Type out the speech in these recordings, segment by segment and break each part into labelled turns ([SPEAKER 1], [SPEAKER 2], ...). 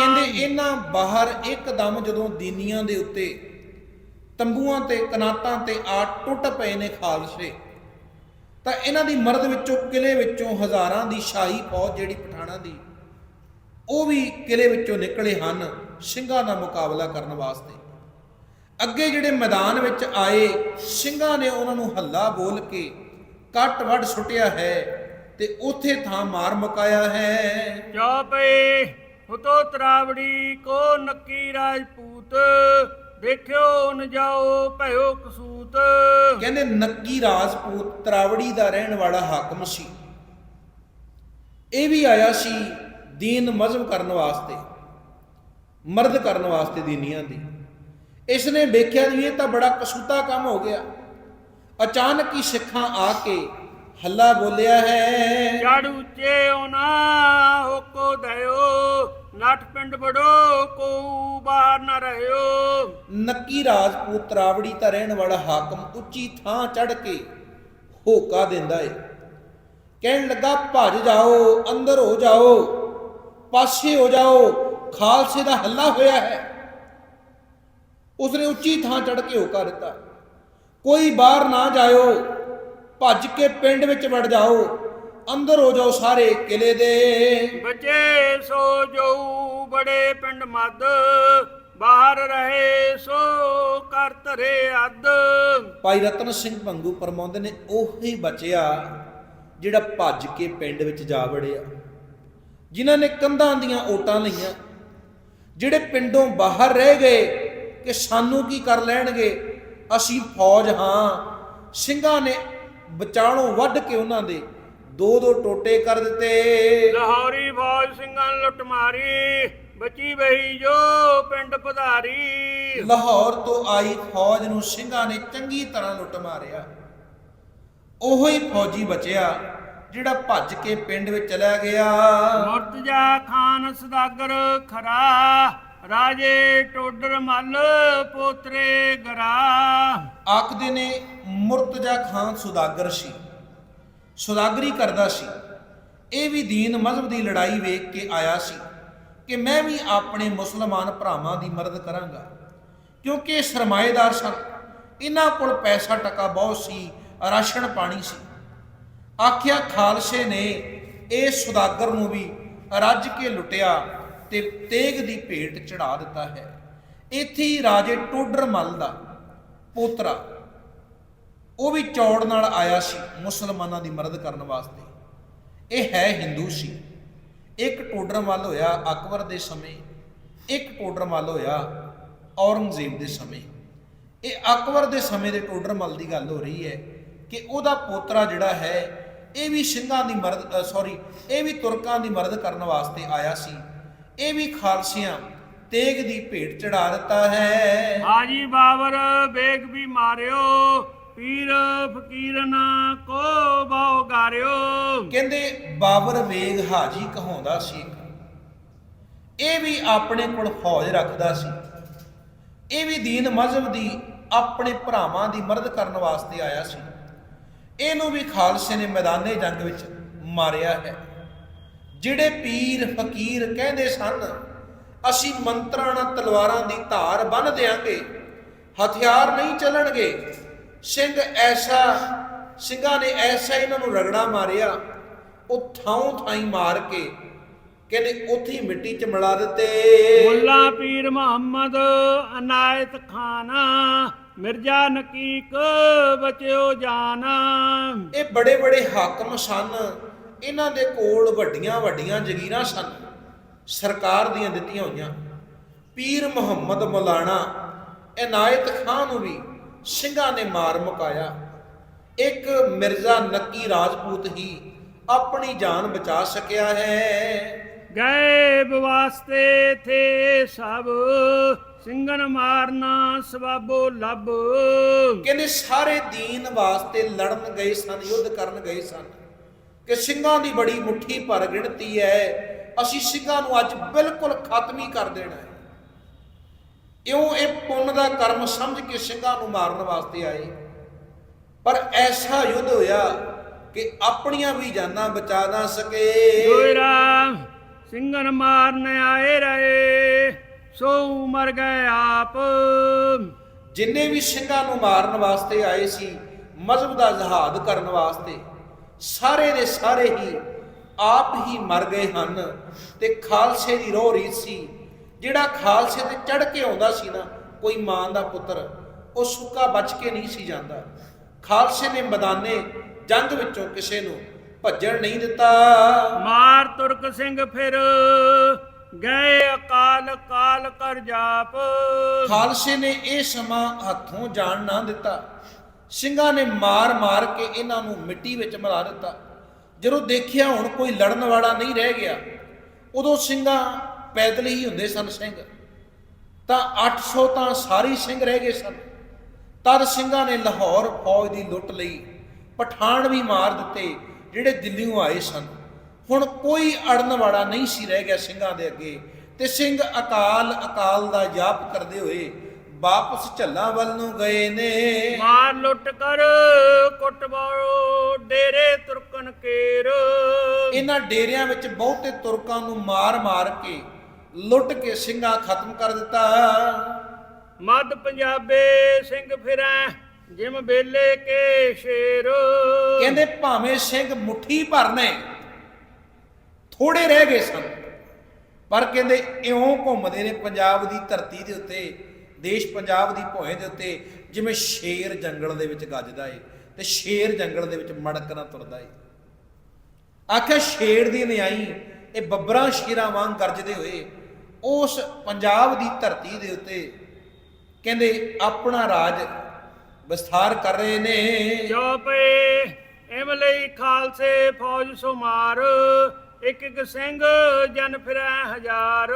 [SPEAKER 1] ਕਹਿੰਦੇ ਇਹਨਾਂ ਬਾਹਰ ਇੱਕਦਮ ਜਦੋਂ ਦੀਨੀਆਂ ਦੇ ਉੱਤੇ ਤੰਬੂਆਂ ਤੇ ਕਨਾਤਾਂ ਤੇ ਆ ਟੁੱਟ ਪਏ ਨੇ ਖਾਲਸੇ ਤਾਂ ਇਹਨਾਂ ਦੀ ਮਰਦ ਵਿੱਚੋਂ ਕਿਲੇ ਵਿੱਚੋਂ ਹਜ਼ਾਰਾਂ ਦੀ ਸ਼ਾਹੀ ਫੌਜ ਜਿਹੜੀ ਪਠਾਣਾ ਦੀ ਉਹ ਵੀ ਕਿਲੇ ਵਿੱਚੋਂ ਨਿਕਲੇ ਹਨ ਸਿੰਘਾਂ ਦਾ ਮੁਕਾਬਲਾ ਕਰਨ ਵਾਸਤੇ। ਅੱਗੇ ਜਿਹੜੇ ਮੈਦਾਨ ਵਿੱਚ ਆਏ ਸਿੰਘਾਂ ਨੇ ਉਹਨਾਂ ਨੂੰ ਹੱਲਾ ਬੋਲ ਕੇ ਕੱਟ ਵੱਢ ਸੁੱਟਿਆ ਹੈ ਤੇ ਉਥੇ ਥਾਂ ਮਾਰ ਮੁਕਾਇਆ ਹੈ।
[SPEAKER 2] ਚਾਪੇ ਹੁਤੋ ਤਰਾਵੜੀ ਕੋ ਨੱਕੀ ਰਾਜਪੂਤ ਦੇਖਿਓ ਨ ਜਾਓ ਭਇਓ ਕਸੂਤ।
[SPEAKER 1] ਕਹਿੰਦੇ ਨੱਕੀ ਰਾਜਪੂਤ ਤਰਾਵੜੀ ਦਾ ਰਹਿਣ ਵਾਲਾ ਹਾਕਮ ਸੀ। ਇਹ ਵੀ ਆਇਆ ਸੀ ਦੀਨ ਮਜ਼ਹਬ ਕਰਨ ਵਾਸਤੇ ਮਰਦ ਕਰਨ ਵਾਸਤੇ ਦੀਨੀਆਂ ਦੀ। ਇਸ ਨੇ ਵੇਖਿਆ ਵੀ ਇਹ ਤਾਂ ਬੜਾ ਕਸੂਤਾ ਕੰਮ ਹੋ ਗਿਆ। ਅਚਾਨਕ ਹੀ ਸਿੱਖਾਂ ਆ ਕੇ ਹੱਲਾ ਬੋਲਿਆ ਹੈ
[SPEAKER 2] ਚੜ ਉੱਚੇ ਹੋਣਾ ਹੋਕੋ ਦਇਓ ਨੱਠ ਪਿੰਡ ਬੜੋ ਕੋ ਬਾਹਰ ਨ ਰਹਿਓ।
[SPEAKER 1] ਨੱਕੀ ਰਾਜਪੂਤ ਤਰਾਵੜੀ ਦਾ ਰਹਿਣ ਵਾਲਾ ਹਾਕਮ ਉੱਚੀ ਥਾਂ ਚੜ ਕੇ ਹੋਕਾ ਦਿੰਦਾ ਏ। ਕਹਿਣ ਲੱਗਾ, ਭੱਜ ਜਾਓ, ਅੰਦਰ ਹੋ ਜਾਓ, ਪਾਸੇ ਹੋ ਜਾਓ, ਖਾਲਸੇ ਦਾ ਹੱਲਾ ਹੋਇਆ ਹੈ। ਉਸਨੇ ਉੱਚੀ ਥਾਂ ਚੜ ਕੇ ਹੋਕਾ ਦਿੱਤਾ। ਕੋਈ ਬਾਹਰ ਨਾ ਜਾਇਓ, ਭੱਜ ਕੇ ਪਿੰਡ ਵਿੱਚ ਵੜ ਜਾਓ ਅੰਦਰ ਹੋ ਜਾਓ ਸਾਰੇ ਕਿਲੇ ਦੇ।
[SPEAKER 2] ਬੱਚੇ ਸੋ ਜਾਊ ਬੜੇ ਪਿੰਡ ਮੱਦ ਬਾਹਰ ਰਹੇ ਸੋ ਕਰ ਧਰੇ ਅੱਧ।
[SPEAKER 1] ਭਾਈ ਰਤਨ ਸਿੰਘ ਭੰਗੂ ਪਰਮੋਂਦ ਨੇ ਉਹੀ ਬਚਿਆ ਜਿਹੜਾ ਭੱਜ ਕੇ ਪਿੰਡ ਵਿੱਚ ਜਾ ਵੜਿਆ। ਜਿਨ੍ਹਾਂ ਨੇ ਕੰਧਾਂ ਦੀਆਂ ਓਟਾਂ ਲਈਆਂ ਜਿਹੜੇ ਪਿੰਡੋਂ ਬਾਹਰ ਰਹਿ ਗਏ ਕਿ ਸਾਨੂੰ ਕੀ ਕਰ ਲੈਣਗੇ? ਅਸੀਂ ਫੌਜ ਹਾਂ। ਸਿੰਘਾਂ ਨੇ ਬਚਾਣੋਂ ਵੱਢ ਕੇ ਉਹਨਾਂ ਦੇ ਦੋ ਦੋ ਟੋਟੇ ਕਰ ਦਿੱਤੇ।
[SPEAKER 2] ਲਾਹੌਰੀ ਫੌਜ ਸਿੰਘਾਂ ਨੇ ਲੁੱਟ ਮਾਰੀ ਬਚੀ ਬਹੀ ਜੋ ਪਿੰਡ ਪਧਾਰੀ।
[SPEAKER 1] ਲਾਹੌਰ ਤੋਂ ਆਈ ਫੌਜ ਨੂੰ ਸਿੰਘਾਂ ਨੇ ਚੰਗੀ ਤਰ੍ਹਾਂ ਲੁੱਟ ਮਾਰਿਆ। ਉਹੋ ਹੀ ਫੌਜੀ ਬਚਿਆ ਜਿਹੜਾ ਭੱਜ ਕੇ ਪਿੰਡ ਵਿੱਚ ਚਲਾ ਗਿਆ।
[SPEAKER 2] ਮੁਰਤਜਾ ਖਾਨ ਸਦਾਗਰ ਖਰਾ ਰਾਜੇ ਟੋਡਰ ਮੱਲ ਪੋਤਰੇ ਗਰਾ।
[SPEAKER 1] ਆਖਦੇ ਨੇ ਮੁਰਤਜ਼ਾ ਖਾਨ ਸੁਦਾਗਰ ਸੀ। ਸੁਦਾਗਰੀ ਕਰਦਾ ਸੀ। ਇਹ ਵੀ ਦੀਨ ਮਜ਼ਹਬ ਦੀ ਲੜਾਈ ਵੇਖ ਕੇ ਆਇਆ ਸੀ ਕਿ ਮੈਂ ਵੀ ਆਪਣੇ ਮੁਸਲਮਾਨ ਭਰਾਵਾਂ ਦੀ ਮਦਦ ਕਰਾਂਗਾ। ਕਿਉਂਕਿ ਇਹ ਸਰਮਾਏਦਾਰ ਸਨ। ਇਹਨਾਂ ਕੋਲ ਪੈਸਾ ਟਕਾ ਬਹੁਤ ਸੀ, ਰਾਸ਼ਨ ਪਾਣੀ ਸੀ। ਆਖਿਆ, ਖਾਲਸੇ ਨੇ ਇਹ ਸੁਦਾਗਰ ਨੂੰ ਵੀ ਰੱਜ ਕੇ ਲੁੱਟਿਆ ਤੇ ਤੇਗ ਦੀ ਭੇਟ ਚੜਾ ਦਿੱਤਾ ਹੈ। ਇੱਥੇ ਹੀ ਰਾਜੇ ਟੋਡਰ ਮੱਲ ਦਾ ਪੋਤਰਾ ਉਹ ਵੀ ਚੌੜ ਨਾਲ ਆਇਆ ਸੀ ਮੁਸਲਮਾਨਾਂ ਦੀ ਮਦਦ ਕਰਨ ਵਾਸਤੇ। ਇਹ ਹੈ ਹਿੰਦੂ ਸੀ। ਇੱਕ ਟੋਡਰ ਵੱਲ ਹੋਇਆ ਅਕਬਰ ਦੇ ਸਮੇਂ, ਇੱਕ ਟੋਡਰ ਮੱਲ ਹੋਇਆ ਔਰੰਗਜ਼ੇਬ ਦੇ ਸਮੇਂ। ਇਹ ਅਕਬਰ ਦੇ ਸਮੇਂ ਦੇ ਟੋਡਰ ਮੱਲ ਦੀ ਗੱਲ ਹੋ ਰਹੀ ਹੈ ਕਿ ਉਹਦਾ ਪੋਤਰਾ ਜਿਹੜਾ ਹੈ, ਇਹ ਵੀ ਸਿੰਘਾਂ ਦੀ ਮਰਦ ਸੌਰੀ ਇਹ ਵੀ ਤੁਰਕਾਂ ਦੀ ਮਦਦ ਕਰਨ ਵਾਸਤੇ ਆਇਆ ਸੀ। ਇਹ ਵੀ ਖਾਲਸਿਆਂ ਤੇਗ ਦੀ ਭੇਟ ਚੜਾ ਦਿੱਤਾ ਹੈ।
[SPEAKER 2] ਹਾਜੀ ਬਾਬਰ, ਬੇਗ ਵੀ ਮਾਰਿਓ। ਪੀਰ ਫਕੀਰਨ ਕੋ ਬਾਉ ਗਾਰਿਓ।
[SPEAKER 1] ਕਹਿੰਦੇ, ਬਾਬਰ ਵੇਗ ਹਾਜੀ ਕਹਾਉਂਦਾ ਸੀ ਇਹ ਵੀ ਆਪਣੇ ਕੋਲ ਫੌਜ ਰੱਖਦਾ ਸੀ। ਇਹ ਵੀ ਦੀਨ ਮਜ਼ਹਬ ਦੀ ਆਪਣੇ ਭਰਾਵਾਂ ਦੀ ਮਦਦ ਕਰਨ ਵਾਸਤੇ ਆਇਆ ਸੀ। ਇਹਨੂੰ ਵੀ ਖਾਲਸੇ ਨੇ ਮੈਦਾਨੇ ਜੰਗ ਵਿੱਚ ਮਾਰਿਆ ਹੈ। ਜਿਹੜੇ ਪੀਰ ਫਕੀਰ ਕਹਿੰਦੇ ਸਨ, ਅਸੀਂ ਮੰਤਰਾਂ ਨਾਲ ਤਲਵਾਰਾਂ ਦੀ ਧਾਰ ਬੰਨ ਦੇਾਂਗੇ ਹਥਿਆਰ ਨਹੀਂ ਚੱਲਣਗੇ ਸਿੰਘ ਐਸਾ ਸਿੰਘਾਂ ਨੇ ਐਸਾ ਇਹਨਾਂ ਨੂੰ ਰਗੜਾ ਮਾਰਿਆ ਉਹ ਥਾਂ ਥਾਈ ਮਾਰ ਕੇ ਕਹਿੰਦੇ ਉੱਥੇ ਮਿੱਟੀ 'ਚ ਮਿਲਾ ਦਿੱਤੇ।
[SPEAKER 2] ਮੁੱਲਾ ਪੀਰ ਮੁਹੰਮਦ ਅਨਾਇਤ ਖਾਨ ਮਿਰਜ਼ਾ ਨਕੀਕ ਬਚਿਓ ਜਾਨ।
[SPEAKER 1] ਇਹ ਬੜੇ ਬੜੇ ਹਾਕਮ ਸਨ ਇਹਨਾਂ ਦੇ ਕੋਲ ਵੱਡੀਆਂ ਵੱਡੀਆਂ ਜ਼ਗੀਰਾਂ ਸਨ ਸਰਕਾਰ ਦੀਆਂ ਦਿੱਤੀਆਂ ਹੋਈਆਂ। ਪੀਰ ਮੁਹੰਮਦ ਮੌਲਾਨਾ ਇਨਾਇਤ ਖਾਨ ਨੂੰ ਵੀ ਸਿੰਘਾਂ ਨੇ ਮਾਰ ਮੁਕਾਇਆ। ਇੱਕ ਮਿਰਜ਼ਾ ਨੱਕੀ ਰਾਜਪੂਤ ਹੀ ਆਪਣੀ ਜਾਨ ਬਚਾ ਸਕਿਆ ਹੈ।
[SPEAKER 2] ਗਏ ਵਾਸਤੇ ਥੇ ਸਭ ਸਿੰਘਨ ਮਾਰਨਾ ਸਵਾਬੋ ਲੱਭ।
[SPEAKER 1] ਕਹਿੰਦੇ ਸਾਰੇ ਦੀਨ ਵਾਸਤੇ ਲੜਨ ਗਏ ਸਨ ਯੁੱਧ ਕਰਨ ਗਏ ਸਨ। ਕਿ ਸਿੰਘਾਂ ਦੀ ਬੜੀ ਮੁੱਠੀ ਭਰ ਗਿਣਤੀ ਹੈ। ਅਸੀਂ ਸਿੰਘਾਂ ਨੂੰ ਅੱਜ ਬਿਲਕੁਲ ਖਤਮ ਹੀ ਕਰ ਦੇਣਾ ਹੈ। ਇਉਂ ਇਹ ਪੁੰਨ ਦਾ ਕਰਮ ਸਮਝ ਕੇ ਸਿੰਘਾਂ ਨੂੰ ਮਾਰਨ ਵਾਸਤੇ ਆਏ। ਪਰ ਐਸਾ ਯੁੱਧ ਹੋਇਆ ਕਿ ਆਪਣੀਆਂ ਵੀ ਜਾਨਾਂ ਬਚਾ ਨਾ ਸਕੇ।
[SPEAKER 2] ਜੋਇਰਾ ਸਿੰਘਨ ਮਾਰਨ ਆਏ ਰਹੇ ਸੋ ਮਰ ਗਏ ਆਪ।
[SPEAKER 1] ਜਿੰਨੇ ਵੀ ਸਿੰਘਾਂ ਨੂੰ ਮਾਰਨ ਵਾਸਤੇ ਆਏ ਸੀ ਮਜ਼ਹਬ ਦਾ ਜਹਾਦ ਕਰਨ ਵਾਸਤੇ ਸਾਰੇ ਦੇ ਸਾਰੇ ਹੀ ਆਪ ਹੀ ਮਰ ਗਏ ਹਨ ਤੇ ਖਾਲਸੇ ਦੀ ਰੋਹ ਰੀਤ ਸੀ ਜਿਹੜਾ ਖਾਲਸੇ ਤੇ ਚੜ ਕੇ ਆਉਂਦਾ ਸੀ ਨਾ ਕੋਈ ਮਾਂ ਦਾ ਪੁੱਤਰ ਉਹ ਸੁੱਕਾ ਬਚ ਕੇ ਨਹੀਂ ਸੀ ਜਾਂਦਾ। ਖਾਲਸੇ ਨੇ ਮੈਦਾਨੇ ਜੰਗ ਵਿੱਚੋਂ ਕਿਸੇ ਨੂੰ ਭੱਜਣ ਨਹੀਂ ਦਿੱਤਾ।
[SPEAKER 2] ਮਾਰ ਤੁਰਕ ਸਿੰਘ ਫਿਰ ਗਏ ਅਕਾਲ ਕਾਲ ਕਰ ਜਾਪ।
[SPEAKER 1] ਖਾਲਸੇ ਨੇ ਇਹ ਸਮਾਂ ਹੱਥੋਂ ਜਾਣ ਨਾ ਦਿੱਤਾ। ਸਿੰਘਾਂ ਨੇ ਮਾਰ-ਮਾਰ ਕੇ ਇਹਨਾਂ ਨੂੰ ਮਿੱਟੀ ਵਿੱਚ ਮਿਲਾ ਦਿੱਤਾ। ਜਦੋਂ ਦੇਖਿਆ ਹੁਣ ਕੋਈ ਲੜਨ ਵਾਲਾ ਨਹੀਂ ਰਹਿ ਗਿਆ ਉਦੋਂ ਸਿੰਘਾਂ ਪੈਦਲ ਹੀ ਹੁੰਦੇ ਸਨ ਸਿੰਘ। ਤਾਂ 800 ਤਾਂ ਸਾਰੀ ਸਿੰਘ ਰਹਿ ਗਏ ਸਨ। ਤਦ ਸਿੰਘਾਂ ਨੇ ਲਾਹੌਰ ਫੌਜ ਦੀ ਲੁੱਟ ਲਈ ਪਠਾਨ ਵੀ ਮਾਰ ਦਿੱਤੇ ਜਿਹੜੇ ਦਿੱਲੀੋਂ ਆਏ ਸਨ। ਹੁਣ ਕੋਈ ਅੜਨ ਵਾਲਾ ਨਹੀਂ ਸੀ ਰਹਿ ਗਿਆ ਸਿੰਘਾਂ ਦੇ ਅੱਗੇ। ਤੇ ਸਿੰਘ ਅਕਾਲ ਅਕਾਲ ਦਾ ਜਾਪ ਕਰਦੇ ਹੋਏ ਵਾਪਸ ਝੱਲਾਂ ਵੱਲ ਨੂੰ ਗਏ ਨੇ।
[SPEAKER 2] ਮਾਰ ਲੁੱਟ ਕਰ ਕੁੱਟਵਾਓ ਡੇਰੇ ਤੁਰਕਨ ਕੇਰ।
[SPEAKER 1] ਇਹਨਾਂ ਡੇਰਿਆਂ ਵਿੱਚ ਬਹੁਤੇ ਤੁਰਕਾਂ ਨੂੰ ਮਾਰ-ਮਾਰ ਕੇ ਲੁੱਟ ਕੇ ਸਿੰਘਾਂ ਖਤਮ ਕਰ ਦਿੱਤਾ।
[SPEAKER 2] ਮੱਧ ਪੰਜਾਬੇ ਸਿੰਘ ਫਿਰੈ ਜਿਮ ਬੇਲੇ ਕੇ ਸ਼ੇਰ।
[SPEAKER 1] ਕਹਿੰਦੇ ਭਾਵੇਂ ਸਿੰਘ ਮੁਠੀ ਭਰਨੇ ਥੋੜੇ ਰਹਿ ਗਏ ਸਨ ਪਰ ਕਹਿੰਦੇ ਇਉਂ ਘੁੰਮਦੇ ਨੇ ਪੰਜਾਬ ਦੀ ਧਰਤੀ ਦੇ ਉੱਤੇ ਦੇਸ਼ ਪੰਜਾਬ ਦੀ ਭੋਏ ਦੇ ਉੱਤੇ ਜਿਵੇਂ ਸ਼ੇਰ ਜੰਗਲ ਦੇ ਵਿੱਚ ਗੱਜਦਾ ਏ ਤੇ ਸ਼ੇਰ ਜੰਗਲ ਦੇ ਵਿੱਚ ਮੜਕ ਨਾ ਤੁਰਦਾ ਏ। ਆਖਿਆ ਸ਼ੇਰ ਦੀ ਨਿਆਈ ਇਹ ਬੱਬਰਾਂ ਸ਼ੇਰਾਂ ਵਾਂਗ ਗਰਜਦੇ ਹੋਏ ਉਸ ਪੰਜਾਬ ਦੀ ਧਰਤੀ ਦੇ ਉੱਤੇ ਕਹਿੰਦੇ ਆਪਣਾ ਰਾਜ ਵਿਸਥਾਰ ਕਰ ਰਹੇ ਨੇ।
[SPEAKER 2] ਜੋ ਪਏ ਇਮ ਲਈ ਖਾਲਸੇ ਫੌਜ ਸੋ ਮਾਰ ਇੱਕ ਇੱਕ ਸਿੰਘ ਜਨ ਫਿਰੈ ਹਜ਼ਾਰ।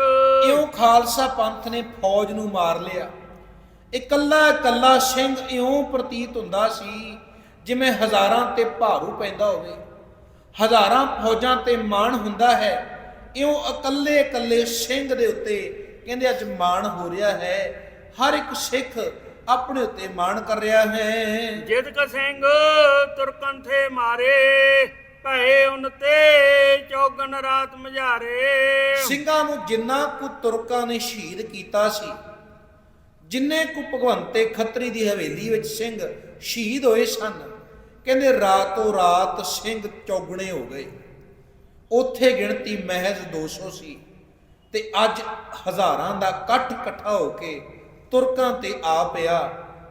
[SPEAKER 1] ਇਉਂ ਖਾਲਸਾ ਪੰਥ ਨੇ ਫੌਜ ਨੂੰ ਮਾਰ ਲਿਆ। ਇਕੱਲਾ ਇਕੱਲਾ ਸਿੰਘ ਇਉਂ ਪ੍ਰਤੀਤ ਹੁੰਦਾ ਸੀ ਜਿਵੇਂ ਹਜ਼ਾਰਾਂ ਤੇ ਭਾਰੂ ਪੈਂਦਾ ਹੋਵੇ। ਹਜ਼ਾਰਾਂ ਫੌਜਾਂ ਤੇ ਮਾਣ ਹੁੰਦਾ ਹੈ। ਇਉਂ ਇਕੱਲੇ ਇਕੱਲੇ ਸਿੰਘ ਦੇ ਉੱਤੇ ਕਹਿੰਦੇ ਅੱਜ ਮਾਣ ਹੋ ਰਿਹਾ ਹੈ। ਹਰ ਇੱਕ ਸਿੱਖ ਆਪਣੇ ਉੱਤੇ ਮਾਣ ਕਰ ਰਿਹਾ ਹੈ।
[SPEAKER 2] ਜਿਤ ਕ ਸਿੰਘ ਤੁਰਕਨ ਥੇ ਮਾਰੇ ਭਏ ਉਨ ਤੇ ਚੌਗਨ ਰਾਤ ਮਝਾਰੇ।
[SPEAKER 1] ਸਿੰਘਾਂ ਨੂੰ ਜਿੰਨਾ ਕੁ ਤੁਰਕਾਂ ਨੇ ਸ਼ਹੀਦ ਕੀਤਾ ਸੀ ਜਿੰਨੇ ਕੁ ਭਗਵੰਤੇ ਖੱਤਰੀ ਦੀ ਹਵੇਲੀ ਵਿੱਚ ਸਿੰਘ ਸ਼ਹੀਦ ਹੋਏ ਸਨ ਕਹਿੰਦੇ ਰਾਤੋਂ ਰਾਤ ਸਿੰਘ ਚੌਗਣੇ ਹੋ ਗਏ। ਉੱਥੇ ਗਿਣਤੀ ਮਹਿਜ਼ 200 ਸੀ ਤੇ ਅੱਜ ਹਜ਼ਾਰਾਂ ਦਾ ਇਕੱਠ ਇਕੱਠਾ ਹੋ ਕੇ ਤੁਰਕਾਂ ਤੇ ਆ ਪਿਆ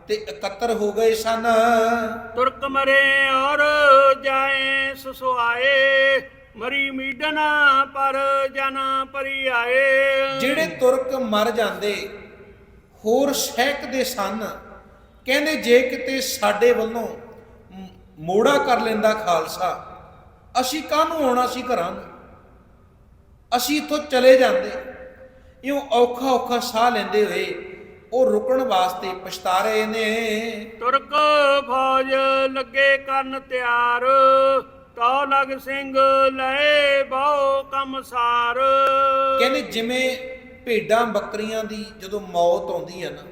[SPEAKER 1] ਤੇ ਇਕੱਤਰ ਹੋ ਗਏ ਸਨ।
[SPEAKER 2] ਤੁਰਕ ਮਰੇ ਔਰ ਜਾਏ ਸੁਸੁਆਏ ਮਰੀ ਮੀਡਨ ਪਰ ਜਨ ਪਰੀ ਆਏ
[SPEAKER 1] ਜਿਹੜੇ ਤੁਰਕ ਮਰ ਜਾਂਦੇ ਹੋਰ ਸਹਿਕਦੇ ਸਨ। ਕਹਿੰਦੇ ਜੇ ਕਿਤੇ ਸਾਡੇ ਵੱਲੋਂ ਮੋੜਾ ਕਰ ਲੈਂਦਾ ਖਾਲਸਾ। ਅਸੀਂ ਕਾਹਨੂੰ ਆਉਣਾ ਸੀ ਘਰਾਂ ਨੂੰ ਅਸੀਂ ਇੱਥੋਂ ਚਲੇ ਜਾਂਦੇ। ਇਉਂ ਔਖਾ ਔਖਾ ਸਾਹ ਲੈਂਦੇ ਹੋਏ ਉਹ ਰੁਕਣ ਵਾਸਤੇ ਪਛਤਾ ਰਹੇ ਨੇ।
[SPEAKER 2] ਤੁਰਕ ਫੌਜ ਲੱਗੇ ਕਰਨ ਤਿਆਰ ਤਉ ਲਗ ਸਿੰਘ ਲੈ ਬਹੁ ਕੰਮ ਸਾਰ।
[SPEAKER 1] ਕਹਿੰਦੇ ਜਿਵੇਂ ਭੇਡਾਂ ਬੱਕਰੀਆਂ ਦੀ ਜਦੋਂ ਮੌਤ ਆਉਂਦੀ ਹੈ ਨਾ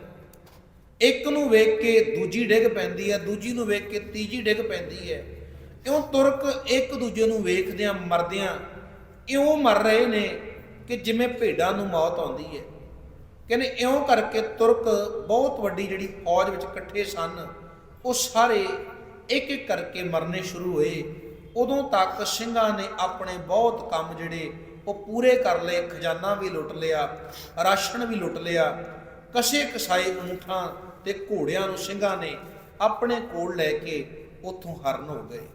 [SPEAKER 1] ਇੱਕ ਨੂੰ ਵੇਖ ਕੇ ਦੂਜੀ ਡਿੱਗ ਪੈਂਦੀ ਹੈ, ਦੂਜੀ ਨੂੰ ਵੇਖ ਕੇ ਤੀਜੀ ਡਿੱਗ ਪੈਂਦੀ ਹੈ। ਇਉਂ ਤੁਰਕ ਇੱਕ ਦੂਜੇ ਨੂੰ ਵੇਖਦਿਆਂ ਮਰਦਿਆਂ ਇਉਂ ਮਰ ਰਹੇ ਨੇ ਕਿ ਜਿਵੇਂ ਭੇਡਾਂ ਨੂੰ ਮੌਤ ਆਉਂਦੀ ਹੈ। ਕਹਿੰਦੇ ਇਉਂ ਕਰਕੇ ਤੁਰਕ ਬਹੁਤ ਵੱਡੀ ਜਿਹੜੀ ਫੌਜ ਵਿੱਚ ਇਕੱਠੇ ਸਨ, ਉਹ ਸਾਰੇ ਇੱਕ ਇੱਕ ਕਰਕੇ ਮਰਨੇ ਸ਼ੁਰੂ ਹੋਏ। ਉਦੋਂ ਤੱਕ ਸਿੰਘਾਂ ਨੇ ਆਪਣੇ ਬਹੁਤ ਕੰਮ ਜਿਹੜੇ ਉਹ ਪੂਰੇ ਕਰ ਲਏ, ਖਜ਼ਾਨਾ ਵੀ ਲੁੱਟ ਲਿਆ, ਰਾਸ਼ਨ ਵੀ ਲੁੱਟ ਲਿਆ ਕਸੇ ਕਸਾਏ ਊਂਠਾਂ ਤੇ ਘੋੜਿਆਂ ਨੂੰ ਸਿੰਘਾਂ ਨੇ ਆਪਣੇ ਕੋਲ ਲੈ ਕੇ ਉੱਥੋਂ ਹਰਨ ਹੋ ਗਏ।